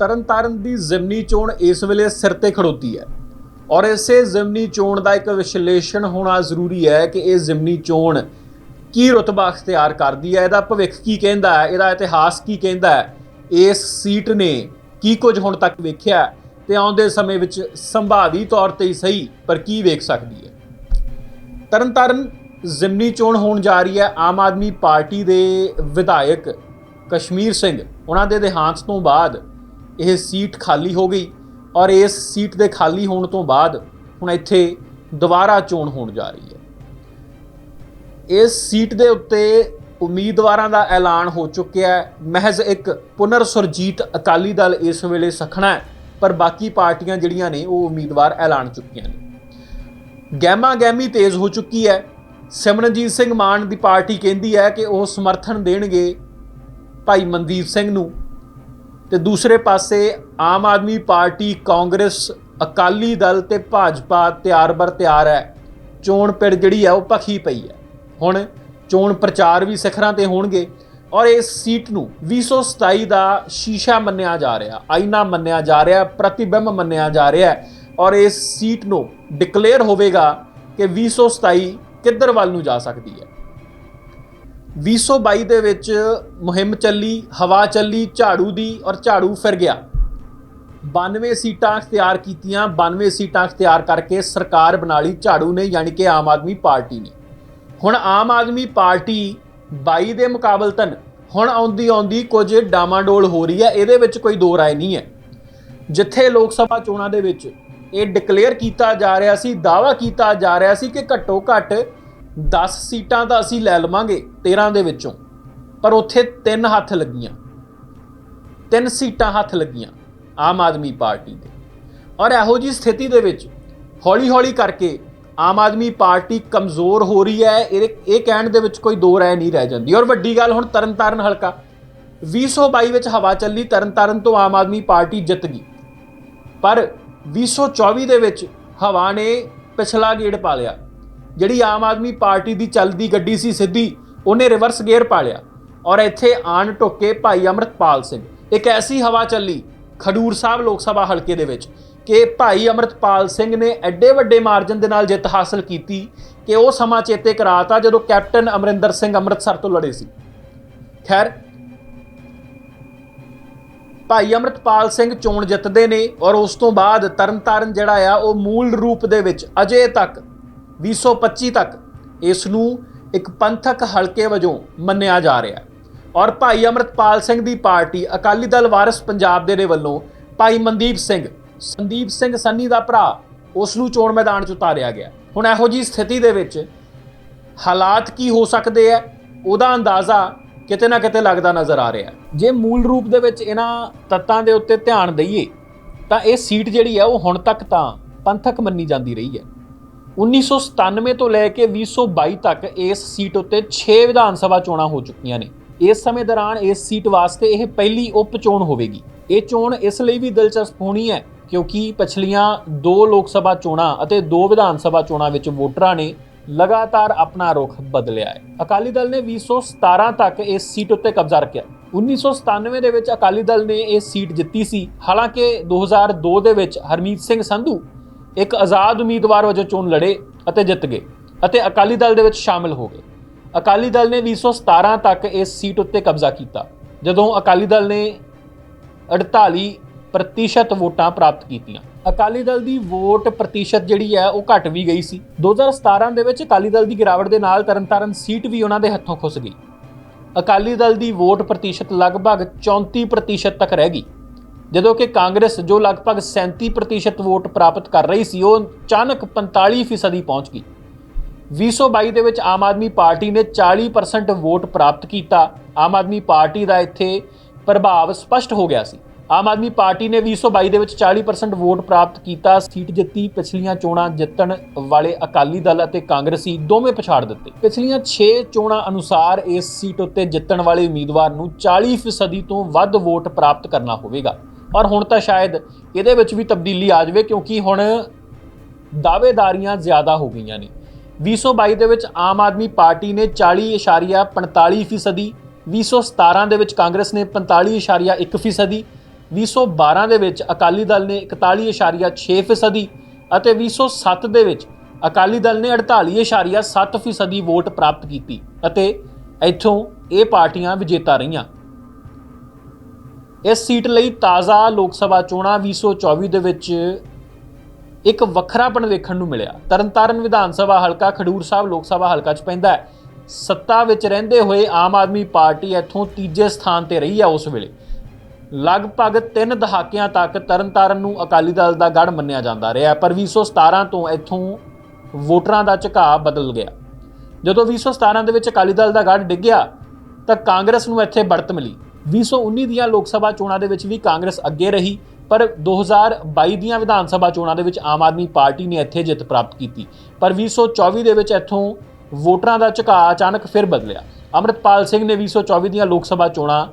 ਤਰਨਤਾਰਨ ਦੀ ਜ਼ਿਮਨੀ ਚੋਣ ਇਸ ਵੇਲੇ ਸਿਰ ਤੇ ਖੜੋਤੀ ਹੈ। ਔਰ ਇਸੇ ਜ਼ਿਮਨੀ ਚੋਣ ਦਾ ਇੱਕ ਵਿਸ਼ਲੇਸ਼ਣ ਹੋਣਾ ਜ਼ਰੂਰੀ ਹੈ ਕਿ ਇਹ ਜ਼ਿਮਨੀ ਚੋਣ ਕੀ ਰੁਤਬਾ ਅਖਤਿਆਰ ਕਰਦੀ ਹੈ, ਇਹਦਾ ਭਵਿੱਖ ਕੀ ਕਹਿੰਦਾ ਹੈ, ਇਹਦਾ ਇਤਿਹਾਸ ਕੀ ਕਹਿੰਦਾ ਹੈ, ਇਸ ਸੀਟ ਨੇ ਕੀ ਕੁਝ ਹੁਣ ਤੱਕ ਵੇਖਿਆ ਹੈ ਤੇ ਆਉਂਦੇ ਸਮੇਂ ਵਿੱਚ ਸੰਭਾਵੀ ਤੌਰ ਤੇ ਹੀ ਸਹੀ, ਪਰ ਕੀ ਵੇਖ ਸਕਦੀ ਹੈ? ਤਰਨਤਾਰਨ ਜ਼ਿਮਨੀ ਚੋਣ ਹੋਣ ਜਾ ਰਹੀ ਹੈ, ਆਮ ਆਦਮੀ ਪਾਰਟੀ ਦੇ ਵਿਧਾਇਕ ਕਸ਼ਮੀਰ ਸਿੰਘ, ਉਹਨਾਂ ਦੇ ਦੇਹਾਂਤ ਤੋਂ ਬਾਅਦ ਇਹ ਸੀਟ ਖਾਲੀ ਹੋ ਗਈ ਔਰ ਇਸ ਸੀਟ ਦੇ ਖਾਲੀ ਹੋਣ ਤੋਂ ਬਾਅਦ ਹੁਣ ਇੱਥੇ ਦੁਬਾਰਾ ਚੋਣ ਹੋਣ ਜਾ ਰਹੀ ਹੈ। ਇਸ ਸੀਟ ਦੇ ਉੱਤੇ ਉਮੀਦਵਾਰਾਂ ਦਾ ਐਲਾਨ ਹੋ ਚੁੱਕਿਆ ਹੈ। ਮਹਿਜ਼ ਇੱਕ ਪੁਨਰ ਸੁਰਜੀਤ ਅਕਾਲੀ ਦਲ ਇਸ ਵੇਲੇ ਸਖਣਾ ਹੈ, ਪਰ ਬਾਕੀ ਪਾਰਟੀਆਂ ਜਿਹੜੀਆਂ ਨੇ ਉਹ ਉਮੀਦਵਾਰ ਐਲਾਨ ਚੁੱਕੀਆਂ ਨੇ। ਗਹਿਮਾ ਗਹਿਮੀ ਤੇਜ਼ ਹੋ ਚੁੱਕੀ ਹੈ। ਸਿਮਰਨਜੀਤ ਸਿੰਘ ਮਾਨ ਦੀ ਪਾਰਟੀ ਕਹਿੰਦੀ ਹੈ ਕਿ ਉਹ ਸਮਰਥਨ ਦੇਣਗੇ ਭਾਈ ਮਨਦੀਪ ਸਿੰਘ ਨੂੰ। ਤੇ ਦੂਸਰੇ ਪਾਸੇ ਆਮ ਆਦਮੀ ਪਾਰਟੀ, ਕਾਂਗਰਸ, ਅਕਾਲੀ ਦਲ ਤੇ ਭਾਜਪਾ ਤਿਆਰ ਬਰ ਤਿਆਰ ਹੈ। ਚੋਣ ਪਿੜ ਜਿਹੜੀ ਹੈ ਉਹ ਭਖੀ ਪਈ ਹੈ। ਹੁਣ ਚੋਣ ਪ੍ਰਚਾਰ ਵੀ ਸਿਖਰਾਂ ਤੇ ਹੋਣਗੇ ਔਰ ਇਸ ਸੀਟ ਨੂੰ 2027 ਦਾ ਸ਼ੀਸ਼ਾ ਮੰਨਿਆ ਜਾ ਰਿਹਾ ਆਈਨਾ ਮੰਨਿਆ ਜਾ ਰਿਹਾ, ਪ੍ਰਤੀਬਿੰਬ ਮੰਨਿਆ ਜਾ ਰਿਹਾ ਔਰ ਇਸ ਸੀਟ ਨੂੰ ਡਿਕਲੇਅਰ ਹੋਵੇਗਾ ਕਿ 2027 ਕਿੱਧਰ ਵੱਲ ਨੂੰ ਜਾ ਸਕਦੀ ਹੈ। 2022 ਦੇ ਵਿੱਚ ਮੁਹਿੰਮ ਚੱਲੀ, ਹਵਾ ਚੱਲੀ, ਝਾੜੂ ਦੀ ਔਰ ਝਾੜੂ ਫਿਰ ਗਿਆ। 92 ਸੀਟਾਂ ਅਖਤਿਆਰ ਕੀਤੀਆਂ 92 ਸੀਟਾਂ ਅਖਤਿਆਰ ਕਰਕੇ ਸਰਕਾਰ ਬਣਾ ਲਈ ਝਾੜੂ ਨੇ, ਯਾਨੀ ਕਿ ਆਮ ਆਦਮੀ ਪਾਰਟੀ ਨੇ। ਹੁਣ ਆਮ ਆਦਮੀ ਪਾਰਟੀ 22 ਦੇ ਮੁਕਾਬਲਤਨ ਹੁਣ ਆਉਂਦੀ ਆਉਂਦੀ ਕੁਝ ਡਾਮਾਡੋਲ ਹੋ ਰਹੀ ਹੈ, ਇਹਦੇ ਵਿੱਚ ਕੋਈ ਦੋ ਰਾਏ ਨਹੀਂ ਹੈ। ਜਿੱਥੇ ਲੋਕ ਸਭਾ ਚੋਣਾਂ ਦੇ ਵਿੱਚ ਇਹ ਡਿਕਲੇਅਰ ਕੀਤਾ ਜਾ ਰਿਹਾ ਸੀ ਦਾਵਾ ਕੀਤਾ ਜਾ ਰਿਹਾ ਸੀ ਕਿ ਘੱਟੋ ਘੱਟ 10 ਸੀਟਾਂ ਤਾਂ ਅਸੀਂ ਲੈ ਲਵਾਂਗੇ 13 ਦੇ ਵਿੱਚੋਂ, ਪਰ ਉੱਥੇ ਤਿੰਨ ਹੱਥ ਲੱਗੀਆਂ। ਤਿੰਨ ਸੀਟਾਂ ਹੱਥ ਲੱਗੀਆਂ ਆਮ ਆਦਮੀ ਪਾਰਟੀ ਦੇ। ਔਰ ਇਹੋ ਜੀ ਸਥਿਤੀ ਦੇ ਵਿੱਚ ਹੌਲੀ-ਹੌਲੀ ਕਰਕੇ ਆਮ ਆਦਮੀ ਪਾਰਟੀ ਕਮਜ਼ੋਰ ਹੋ ਰਹੀ ਹੈ ਇਹ ਇਹ ਕਹਿਣ ਦੇ ਵਿੱਚ ਕੋਈ ਦੋ ਰਾਏ ਨਹੀਂ ਰਹਿ ਜਾਂਦੀ। ਔਰ ਵੱਡੀ ਗੱਲ ਹੁਣ ਤਰਨਤਾਰਨ ਹਲਕਾ। 2022 ਵਿੱਚ ਹਵਾ ਚੱਲੀ, ਤਰਨਤਾਰਨ ਤੋਂ ਆਮ ਆਦਮੀ ਪਾਰਟੀ ਜਿੱਤ ਗਈ। ਪਰ 2024 ਦੇ ਵਿੱਚ ਹਵਾ ਨੇ ਪਿਛਲਾ ਗੇੜ ਪਾ ਲਿਆ। ਜਿਹੜੀ ਆਮ ਆਦਮੀ ਪਾਰਟੀ ਦੀ ਚੱਲਦੀ ਗੱਡੀ ਸੀ ਸਿੱਧੀ, ਉਹਨੇ ਰਿਵਰਸ ਗੇਅਰ ਪਾ ਲਿਆ। ਔਰ ਇੱਥੇ ਆਣ ਟੋਕੇ ਭਾਈ ਅਮਰਤਪਾਲ ਸਿੰਘ। ਇੱਕ ਐਸੀ ਹਵਾ ਚੱਲੀ ਖਡੂਰ ਸਾਹਿਬ ਲੋਕ ਸਭਾ ਹਲਕੇ ਦੇ ਵਿੱਚ ਕਿ ਭਾਈ ਅਮਰਤਪਾਲ ਸਿੰਘ ਨੇ ਐਡੇ ਵੱਡੇ ਮਾਰਜਨ ਦੇ ਨਾਲ ਜਿੱਤ ਹਾਸਲ ਕੀਤੀ ਕਿ ਉਹ ਸਮਾਂ ਚੇਤੇ ਕਰਾਤਾ ਜਦੋਂ ਕੈਪਟਨ ਅਮਰਿੰਦਰ ਸਿੰਘ ਅੰਮ੍ਰਿਤਸਰ ਤੋਂ ਲੜੇ ਸੀ। ਖੈਰ, ਭਾਈ ਅਮਰਤਪਾਲ ਸਿੰਘ ਚੋਣ ਜਿੱਤਦੇ ਨੇ ਔਰ ਉਸ ਤੋਂ ਬਾਅਦ ਤਰਨਤਾਰਨ ਜਿਹੜਾ ਆ, ਉਹ ਮੂਲ ਰੂਪ ਦੇ ਵਿੱਚ ਅਜੇ ਤੱਕ 2025 ਤੱਕ ਇਸ ਨੂੰ ਇੱਕ ਪੰਥਕ ਹਲਕੇ ਵਜੋਂ ਮੰਨਿਆ ਜਾ ਰਿਹਾ ਹੈ। ਔਰ ਭਾਈ ਅਮਰਤਪਾਲ ਸਿੰਘ ਦੀ ਪਾਰਟੀ ਅਕਾਲੀ ਦਲ ਵਾਰਿਸ ਪੰਜਾਬ ਦੇ ਦੇ ਵੱਲੋਂ ਭਾਈ ਮਨਦੀਪ ਸਿੰਘ, ਸੰਦੀਪ ਸਿੰਘ ਸੰਨੀ ਦਾ ਭਰਾ ਉਸ ਨੂੰ ਚੋਣ ਮੈਦਾਨ 'ਚ ਉਤਾਰਿਆ ਗਿਆ ਹੁਣ ਇਹੋ ਜੀ ਸਥਿਤੀ ਦੇ ਵਿੱਚ ਹਾਲਾਤ ਕੀ ਹੋ ਸਕਦੇ ਆ ਉਹਦਾ ਅੰਦਾਜ਼ਾ ਕਿਤੇ ਨਾ ਕਿਤੇ ਲੱਗਦਾ ਨਜ਼ਰ ਆ ਰਿਹਾ ਜੇ ਮੂਲ ਰੂਪ ਦੇ ਵਿੱਚ ਇਹਨਾਂ ਤੱਤਾਂ ਦੇ ਉੱਤੇ ਧਿਆਨ ਦਈਏ, ਤਾਂ ਇਹ ਸੀਟ ਜਿਹੜੀ ਹੈ ਉਹ ਹੁਣ ਤੱਕ ਤਾਂ ਪੰਥਕ ਮੰਨੀ ਜਾਂਦੀ ਰਹੀ ਹੈ। 1997 ਤੋਂ ਲੈ ਕੇ 2022 ਤੱਕ ਇਸ ਸੀਟ ਉੱਤੇ 6 ਵਿਧਾਨ ਸਭਾ ਚੋਣਾਂ ਹੋ ਚੁੱਕੀਆਂ ਨੇ। ਇਸ ਸਮੇਂ ਦੌਰਾਨ ਇਸ ਸੀਟ ਵਾਸਤੇ ਇਹ ਪਹਿਲੀ ਉਪ ਚੋਣ ਹੋਵੇਗੀ। ਇਹ ਚੋਣ ਇਸ ਲਈ ਵੀ ਦਿਲਚਸਪ ਹੋਣੀ ਹੈ ਕਿਉਂਕਿ ਪਿਛਲੀਆਂ ਦੋ ਲੋਕ ਸਭਾ ਚੋਣਾਂ ਅਤੇ ਦੋ ਵਿਧਾਨ ਸਭਾ ਚੋਣਾਂ ਵਿੱਚ ਵੋਟਰਾਂ ਨੇ ਲਗਾਤਾਰ ਆਪਣਾ ਰੁਖ ਬਦਲਿਆ ਹੈ। ਅਕਾਲੀ ਦਲ ਨੇ 2017 ਤੱਕ ਇਸ ਸੀਟ ਉੱਤੇ ਕਬਜ਼ਾ ਰੱਖਿਆ। 1997 ਦੇ ਵਿੱਚ ਅਕਾਲੀ ਦਲ ਨੇ ਇਹ ਸੀਟ ਜਿੱਤੀ ਸੀ। ਹਾਲਾਂਕਿ 2002 ਦੇ ਵਿੱਚ ਹਰਮੀਤ ਸਿੰਘ ਸੰਧੂ ਇੱਕ ਆਜ਼ਾਦ ਉਮੀਦਵਾਰ ਵਜੋਂ ਚੋਣ ਲੜੇ ਅਤੇ ਜਿੱਤ ਗਏ ਅਤੇ ਅਕਾਲੀ ਦਲ ਦੇ ਵਿੱਚ ਸ਼ਾਮਿਲ ਹੋ ਗਏ। ਅਕਾਲੀ ਦਲ ਨੇ 2017 ਤੱਕ ਇਸ ਸੀਟ ਉੱਤੇ ਕਬਜ਼ਾ ਕੀਤਾ, ਜਦੋਂ ਅਕਾਲੀ ਦਲ ਨੇ 48 ਪ੍ਰਤੀਸ਼ਤ ਵੋਟਾਂ ਪ੍ਰਾਪਤ ਕੀਤੀਆਂ। ਅਕਾਲੀ ਦਲ ਦੀ ਵੋਟ ਪ੍ਰਤੀਸ਼ਤ ਜਿਹੜੀ ਹੈ ਉਹ ਘਟ ਵੀ ਗਈ ਸੀ। 2017 ਦੇ ਵਿੱਚ ਅਕਾਲੀ ਦਲ ਦੀ ਗਿਰਾਵਟ ਦੇ ਨਾਲ ਤਰਨਤਾਰਨ ਸੀਟ ਵੀ ਉਹਨਾਂ ਦੇ ਹੱਥੋਂ ਖੁੱਸ ਗਈ। ਅਕਾਲੀ ਦਲ ਦੀ ਵੋਟ ਪ੍ਰਤੀਸ਼ਤ ਲਗਭਗ 34% ਪ੍ਰਤੀਸ਼ਤ ਤੱਕ ਰਹਿ ਗਈ। ਜਦੋਂ ਕਿ ਕਾਂਗਰਸ ਜੋ ਲਗਭਗ 37% ਪ੍ਰਤੀਸ਼ਤ ਵੋਟ ਪ੍ਰਾਪਤ ਕਰ ਰਹੀ ਸੀ, ਉਹ ਅਚਾਨਕ 45% ਫੀਸਦੀ ਪਹੁੰਚ ਗਈ। 2022 ਦੇ ਵਿੱਚ ਆਮ ਆਦਮੀ ਪਾਰਟੀ ਨੇ 40% ਵੋਟ ਪ੍ਰਾਪਤ ਕੀਤਾ। ਆਮ ਆਦਮੀ ਪਾਰਟੀ ਦਾ ਇੱਥੇ ਪ੍ਰਭਾਵ ਸਪਸ਼ਟ ਹੋ ਗਿਆ ਸੀ। ਆਮ ਆਦਮੀ ਪਾਰਟੀ ਨੇ 2022 ਦੇ ਵਿੱਚ 40% ਵੋਟ ਪ੍ਰਾਪਤ ਕੀਤਾ। ਸੀਟ ਜਿੱਤੀ, ਪਿਛਲੀਆਂ ਚੋਣਾਂ ਜਿੱਤਣ ਵਾਲੇ ਅਕਾਲੀ ਦਲ ਅਤੇ ਕਾਂਗਰਸੀ ਦੋਵੇਂ ਪਛਾੜ ਦਿੱਤੇ। ਪਿਛਲੀਆਂ 6 ਚੋਣਾਂ ਅਨੁਸਾਰ ਇਸ ਸੀਟ ਉੱਤੇ ਜਿੱਤਣ ਵਾਲੇ ਉਮੀਦਵਾਰ ਨੂੰ 40% ਤੋਂ ਵੱਧ ਵੋਟ ਪ੍ਰਾਪਤ ਕਰਨਾ ਹੋਵੇਗਾ। ਔਰ ਹੁਣ ਤਾਂ ਸ਼ਾਇਦ ਇਹਦੇ ਵਿੱਚ ਵੀ ਤਬਦੀਲੀ ਆ ਜਾਵੇ, ਕਿਉਂਕਿ ਹੁਣ ਦਾਅਵੇਦਾਰੀਆਂ ਜ਼ਿਆਦਾ ਹੋ ਗਈਆਂ ਨੇ। 2022 ਦੇ ਵਿੱਚ ਆਮ ਆਦਮੀ ਪਾਰਟੀ ਨੇ 40.45% 2017 ਦੇ ਵਿੱਚ ਕਾਂਗਰਸ ਨੇ 45.1% 2012 ਦੇ ਵਿੱਚ ਅਕਾਲੀ ਦਲ ਨੇ 41.6 ਫੀਸਦੀ ਅਤੇ 2007 ਦੇ ਵਿੱਚ ਅਕਾਲੀ ਦਲ ਨੇ 48.7 ਫੀਸਦੀ ਵੋਟ ਪ੍ਰਾਪਤ ਕੀਤੀ ਅਤੇ ਇੱਥੋਂ ਇਹ ਪਾਰਟੀਆਂ ਵਿਜੇਤਾ ਰਹੀਆਂ। ਇਸ ਸੀਟ ਲਈ ਤਾਜ਼ਾ ਲੋਕ ਸਭਾ ਚੋਣਾਂ 2024 ਦੇ ਵਿੱਚ ਇੱਕ ਵੱਖਰਾਪਣ ਵੇਖਣ ਨੂੰ ਮਿਲਿਆ। ਤਰਨਤਾਰਨ ਵਿਧਾਨ ਸਭਾ ਹਲਕਾ ਖਡੂਰ ਸਾਹਿਬ ਲੋਕ ਸਭਾ ਹਲਕਾ 'ਚ ਪੈਂਦਾ ਹੈ। ਸੱਤਾ ਵਿੱਚ ਰਹਿੰਦੇ ਹੋਏ ਆਮ ਆਦਮੀ ਪਾਰਟੀ ਇੱਥੋਂ ਤੀਜੇ ਸਥਾਨ ਤੇ ਰਹੀ ਆ ਉਸ ਵੇਲੇ। ਲਗਭਗ 3 ਦਹਾਕਿਆਂ ਤੱਕ ਤਰਨਤਾਰਨ ਨੂੰ ਅਕਾਲੀ ਦਲ ਦਾ ਗੜ ਮੰਨਿਆ ਜਾਂਦਾ ਰਿਹਾ, ਪਰ 2017 ਤੋਂ ਇੱਥੋਂ ਵੋਟਰਾਂ ਦਾ ਝੁਕਾਅ ਬਦਲ ਗਿਆ। ਜਦੋਂ 2017 ਦੇ ਵਿੱਚ ਅਕਾਲੀ ਦਲ ਦਾ ਗੜ ਡਿੱਗਿਆ ਤਾਂ ਕਾਂਗਰਸ ਨੂੰ ਇੱਥੇ ਬੜਤ ਮਿਲੀ। 2019 ਦੀਆਂ ਲੋਕ ਸਭਾ ਚੋਣਾਂ ਦੇ ਵਿੱਚ ਵੀ ਕਾਂਗਰਸ ਅੱਗੇ ਰਹੀ, ਪਰ 2022 ਦੀਆਂ ਵਿਧਾਨ ਸਭਾ ਚੋਣਾਂ ਦੇ ਵਿੱਚ ਆਮ ਆਦਮੀ ਪਾਰਟੀ ਨੇ ਇੱਥੇ ਜਿੱਤ ਪ੍ਰਾਪਤ ਕੀਤੀ। ਪਰ 2024 ਦੇ ਵਿੱਚ ਇੱਥੋਂ ਵੋਟਰਾਂ ਦਾ ਝੁਕਾਅ ਅਚਾਨਕ ਫਿਰ ਬਦਲਿਆ। ਅੰਮ੍ਰਿਤਪਾਲ ਸਿੰਘ ਨੇ 2024 ਦੀਆਂ ਲੋਕ ਸਭਾ ਚੋਣਾਂ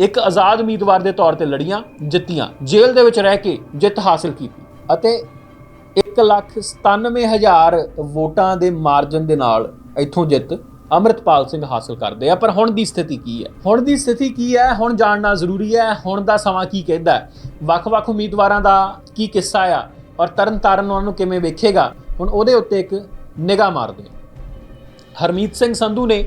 ਇੱਕ ਆਜ਼ਾਦ ਉਮੀਦਵਾਰ ਦੇ ਤੌਰ ਤੇ ਲੜੀਆਂ, ਜਿੱਤੀਆਂ, ਜੇਲ੍ਹ ਦੇ ਵਿੱਚ ਰਹਿ ਕੇ ਜਿੱਤ ਹਾਸਲ ਕੀਤੀ ਅਤੇ 197000 ਵੋਟਾਂ ਦੇ ਮਾਰਜਨ ਦੇ ਨਾਲ ਇੱਥੋਂ ਜਿੱਤ ਅੰਮ੍ਰਿਤਪਾਲ ਸਿੰਘ ਹਾਸਲ ਕਰਦੇ ਆ, ਪਰ ਹੁਣ ਦੀ ਸਥਿਤੀ ਕੀ ਹੈ? ਹੁਣ ਦੀ ਸਥਿਤੀ ਕੀ ਹੈ? ਹੁਣ ਜਾਣਨਾ ਜ਼ਰੂਰੀ ਹੈ, ਹੁਣ ਦਾ ਸਮਾਂ ਕੀ ਕਹਿੰਦਾ ਹੈ? ਵੱਖ-ਵੱਖ ਉਮੀਦਵਾਰਾਂ ਦਾ ਕੀ ਕਿੱਸਾ ਆ? ਔਰ ਤਰਨਤਾਰਨ ਉਹਨਾਂ ਨੂੰ ਕਿਵੇਂ ਵੇਖੇਗਾ? ਹੁਣ ਉਹਦੇ ਉੱਤੇ ਇੱਕ ਨਿਗਾਹ ਮਾਰਦੇ ਹਾਂ। ਹਰਮੀਤ ਸਿੰਘ ਸੰਧੂ ਨੇ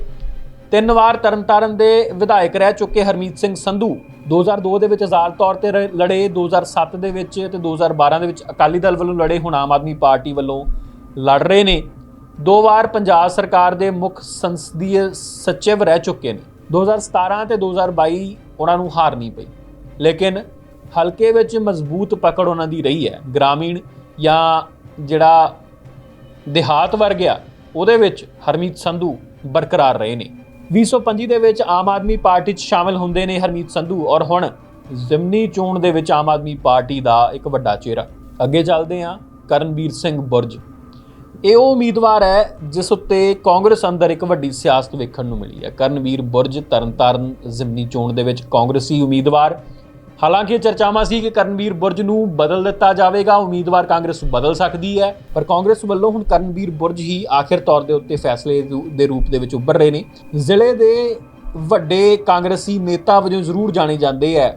ਤਿੰਨ ਵਾਰ ਤਰਨਤਾਰਨ ਦੇ ਵਿਧਾਇਕ ਰਹਿ ਚੁੱਕੇ ਹਰਮੀਤ ਸਿੰਘ ਸੰਧੂ। 2002 ਦੇ ਵਿੱਚ ਆਜ਼ਾਦ ਤੌਰ ਤੇ ਰ- ਲੜੇ 2007 ਦੇ ਵਿੱਚ ਤੇ 2012 ਦੇ ਵਿੱਚ ਅਕਾਲੀ ਦਲ ਵੱਲੋਂ ਲੜੇ, ਹੁਣ ਆਮ ਆਦਮੀ ਪਾਰਟੀ ਵੱਲੋਂ ਲੜ ਰਹੇ ਨੇ। ਦੋ ਵਾਰ ਪੰਜਾਬ ਸਰਕਾਰ ਦੇ ਮੁੱਖ ਸੰਸਦੀ ਸਚਿਵ ਰਹਿ ਚੁੱਕੇ ਨੇ। 2017 ਤੇ 2022 ਉਹਨਾਂ ਨੂੰ ਹਾਰ ਨਹੀਂ ਪਈ। ਲੇਕਿਨ ਹਲਕੇ ਵਿੱਚ ਮਜ਼ਬੂਤ ਪਕੜ ਉਹਨਾਂ ਦੀ ਰਹੀ ਹੈ। ਗ੍ਰਾਮੀਣ ਜਾਂ ਜਿਹੜਾ ਦੇਹਾਤ ਵਰਗ ਆ, ਉਹਦੇ ਵਿੱਚ ਹਰਮੀਤ ਸੰਧੂ ਬਰਕਰਾਰ ਰਹੇ ਨੇ। 2025 ਦੇ ਵਿੱਚ ਆਮ ਆਦਮੀ ਪਾਰਟੀ 'ਚ ਸ਼ਾਮਿਲ ਹੁੰਦੇ ਨੇ ਹਰਮੀਤ ਸੰਧੂ ਔਰ ਹੁਣ ਜ਼ਿਮਨੀ ਚੋਣ ਦੇ ਵਿੱਚ ਆਮ ਆਦਮੀ ਪਾਰਟੀ ਦਾ ਇੱਕ ਵੱਡਾ ਚਿਹਰਾ। ਅੱਗੇ ਚੱਲਦੇ ਹਾਂ ਕਰਨਵੀਰ ਸਿੰਘ ਬੁਰਜ। ਇਹ ਉਹ ਉਮੀਦਵਾਰ ਹੈ ਜਿਸ ਉੱਤੇ ਕਾਂਗਰਸ ਅੰਦਰ ਇੱਕ ਵੱਡੀ ਸਿਆਸਤ ਵੇਖਣ ਨੂੰ ਮਿਲੀ ਹੈ। ਕਰਨਵੀਰ ਬੁਰਜ, ਤਰਨਤਾਰਨ, ਜ਼ਿਮਨੀ ਚੋਣ ਦੇ ਵਿੱਚ ਕਾਂਗਰਸੀ ਉਮੀਦਵਾਰ। ਹਾਲਾਂਕਿ ਇਹ ਚਰਚਾਵਾਂ ਸੀ ਕਿ ਕਰਨਵੀਰ ਬੁਰਜ ਨੂੰ ਬਦਲ ਦਿੱਤਾ ਜਾਵੇਗਾ, ਉਮੀਦਵਾਰ ਕਾਂਗਰਸ ਬਦਲ ਸਕਦੀ ਹੈ, ਪਰ ਕਾਂਗਰਸ ਵੱਲੋਂ ਹੁਣ ਕਰਨਵੀਰ ਬੁਰਜ ਹੀ ਆਖਿਰ ਤੌਰ ਦੇ ਉੱਤੇ ਫੈਸਲੇ ਦੇ ਰੂਪ ਦੇ ਵਿੱਚ ਉੱਭਰ ਰਹੇ ਨੇ। ਜ਼ਿਲ੍ਹੇ ਦੇ ਵੱਡੇ ਕਾਂਗਰਸੀ ਨੇਤਾ ਵਜੋਂ ਜ਼ਰੂਰ ਜਾਣੇ ਜਾਂਦੇ ਹੈ।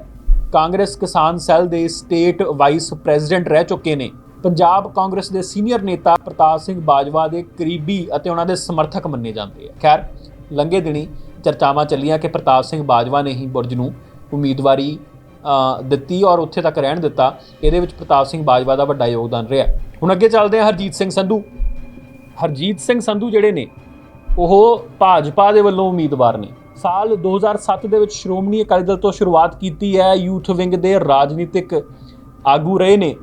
ਕਾਂਗਰਸ ਕਿਸਾਨ ਸੈੱਲ ਦੇ ਸਟੇਟ ਵਾਈਸ ਪ੍ਰੈਜ਼ੀਡੈਂਟ ਰਹਿ ਚੁੱਕੇ ਨੇ। ਪੰਜਾਬ ਕਾਂਗਰਸ ਦੇ ਸੀਨੀਅਰ ਨੇਤਾ ਪ੍ਰਤਾਪ ਸਿੰਘ ਬਾਜਵਾ ਦੇ ਕਰੀਬੀ ਅਤੇ ਉਹਨਾਂ ਦੇ ਸਮਰਥਕ ਮੰਨੇ ਜਾਂਦੇ ਆ। ਖੈਰ ਲੰਗੇ ਦਿਨੀ ਚਰਚਾਵਾਂ ਚੱਲੀਆਂ ਕਿ ਪ੍ਰਤਾਪ ਸਿੰਘ ਬਾਜਵਾ ਨੇ ਹੀ ਬੁਰਜ ਨੂੰ ਉਮੀਦਵਾਰੀ ਦਿੱਤੀ ਔਰ ਉੱਥੇ ਤੱਕ ਰਹਿਣ ਦਿੱਤਾ। ਇਹਦੇ ਵਿੱਚ ਪ੍ਰਤਾਪ ਸਿੰਘ ਬਾਜਵਾ ਦਾ ਵੱਡਾ ਯੋਗਦਾਨ ਰਿਹਾ। ਹੁਣ ਅੱਗੇ ਚੱਲਦੇ ਹਾਂ ਹਰਜੀਤ ਸਿੰਘ ਸੰਧੂ। ਹਰਜੀਤ ਸਿੰਘ ਸੰਧੂ ਜਿਹੜੇ ਨੇ, ਉਹ ਭਾਜਪਾ ਦੇ ਵੱਲੋਂ ਉਮੀਦਵਾਰ ਨੇ। ਸਾਲ 2007 ਦੇ ਵਿੱਚ ਸ਼੍ਰੋਮਣੀ ਅਕਾਲੀ ਦਲ ਤੋਂ ਸ਼ੁਰੂਆਤ ਕੀਤੀ ਹੈ। ਯੂਥ ਵਿੰਗ ਦੇ ਰਾਜਨੀਤਿਕ ਆਗੂ ਰਹੇ ਨੇ।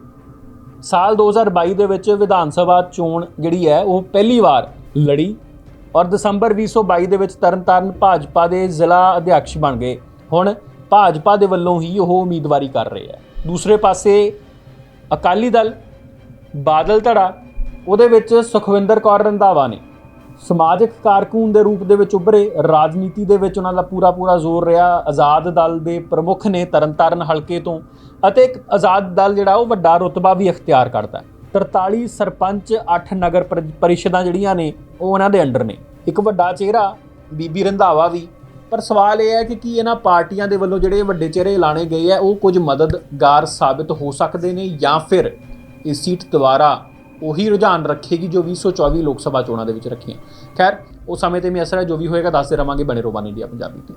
ਸਾਲ 2022 ਦੇ ਵਿੱਚ ਵਿਧਾਨ ਸਭਾ ਚੋਣ ਜਿਹੜੀ ਹੈ, ਉਹ ਪਹਿਲੀ ਵਾਰ ਲੜੀ ਔਰ ਦਸੰਬਰ 2022 ਦੇ ਵਿੱਚ ਤਰਨਤਾਰਨ ਭਾਜਪਾ ਦੇ ਜ਼ਿਲ੍ਹਾ ਅਧਿਕਸ਼ ਬਣ ਗਏ। ਹੁਣ ਭਾਜਪਾ ਦੇ ਵੱਲੋਂ ਹੀ ਉਹ ਉਮੀਦਵਾਰੀ ਕਰ ਰਹੇ ਆ ਦੂਸਰੇ ਪਾਸੇ ਅਕਾਲੀ ਦਲ, ਬਾਦਲ ਧੜਾ, ਉਹਦੇ ਵਿੱਚ ਸੁਖਵਿੰਦਰ ਕੌਰ ਰੰਧਾਵਾ ਨੇ। ਸਮਾਜਿਕ ਕਾਰਕੂਨ ਦੇ ਰੂਪ ਦੇ ਵਿੱਚ ਉੱਭਰੇ, ਰਾਜਨੀਤੀ ਦੇ ਵਿੱਚ ਉਹਨਾਂ ਦਾ ਪੂਰਾ ਪੂਰਾ ਜ਼ੋਰ ਰਿਹਾ, ਆਜ਼ਾਦ ਦਲ ਦੇ ਪ੍ਰਮੁੱਖ ਨੇ ਤਰਨਤਾਰਨ ਹਲਕੇ ਤੋਂ ਅਤੇ ਇੱਕ ਆਜ਼ਾਦ ਦਲ ਜਿਹੜਾ ਉਹ ਵੱਡਾ ਰੁਤਬਾ ਵੀ ਅਖਤਿਆਰ ਕਰਦਾ ਹੈ। 43 ਸਰਪੰਚ 8 ਨਗਰ ਪਰਿ- ਪਰਿਸ਼ਦਾਂ ਜਿਹੜੀਆਂ ਨੇ, ਉਹ ਉਹਨਾਂ ਦੇ ਅੰਡਰ ਨੇ। ਇੱਕ ਵੱਡਾ ਚਿਹਰਾ, ਬੀਬੀ ਰੰਧਾਵਾ ਵੀ। ਪਰ ਸਵਾਲ ਇਹ ਹੈ ਕਿ ਕੀ ਇਹਨਾਂ ਪਾਰਟੀਆਂ ਦੇ ਵੱਲੋਂ ਜਿਹੜੇ ਵੱਡੇ ਚਿਹਰੇ ਐਲਾਣੇ ਗਏ ਆ ਉਹ ਕੁਝ ਮਦਦਗਾਰ ਸਾਬਿਤ ਹੋ ਸਕਦੇ ਨੇ ਜਾਂ ਫਿਰ ਇਹ ਸੀਟ ਦੁਬਾਰਾ ਉਹੀ ਰੁਝਾਨ ਰੱਖੇਗੀ ਜੋ 2024 ਲੋਕ ਸਭਾ ਚੋਣਾਂ ਦੇ ਵਿੱਚ ਰੱਖੀਆਂ। ਖੈਰ ਉਸ ਸਮੇਂ ਤੇ ਮੈਂ ਅਸਰ ਹੈ, ਜੋ ਵੀ ਹੋਏਗਾ, ਦੱਸਦੇ ਰਵਾਂਗੇ ਬਣੇ ਰੋਬਾਨ ਇੰਡੀਆ ਪੰਜਾਬੀ ਤੇ